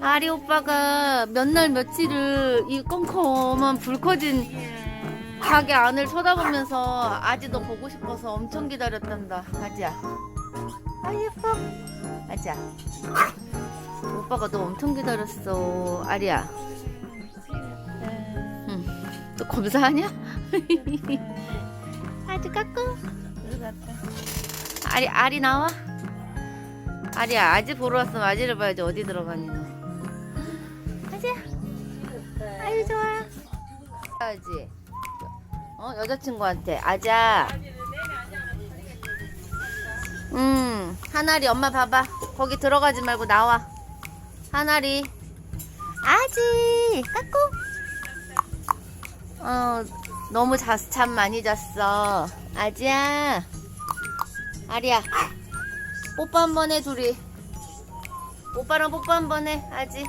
아리 오빠가 몇 날 며칠을 이 컴컴한 불 꺼진 가게 안을 쳐다보면서 아지 너 보고 싶어서 엄청 기다렸단다. 아지야. 아 예뻐. 아지야. 오빠가 너 엄청 기다렸어. 아리야. 응. 또 검사하냐? 아지 까꿍. 아리 아리 나와. 아리야 아지 보러 왔으면 아지를 봐야지 어디 들어가니 너. 아지야. 아유 좋아. 아지. 어 여자친구한테 아자. 음 하나리 엄마 봐봐. 거기 들어가지 말고 나와. 하나리. 아지 까꿍. 어 너무 자, 잠 많이 잤어. 아지야. 아리야. 뽀뽀 한 번 해 둘이. 오빠랑 뽀뽀 한 번 해. 아지.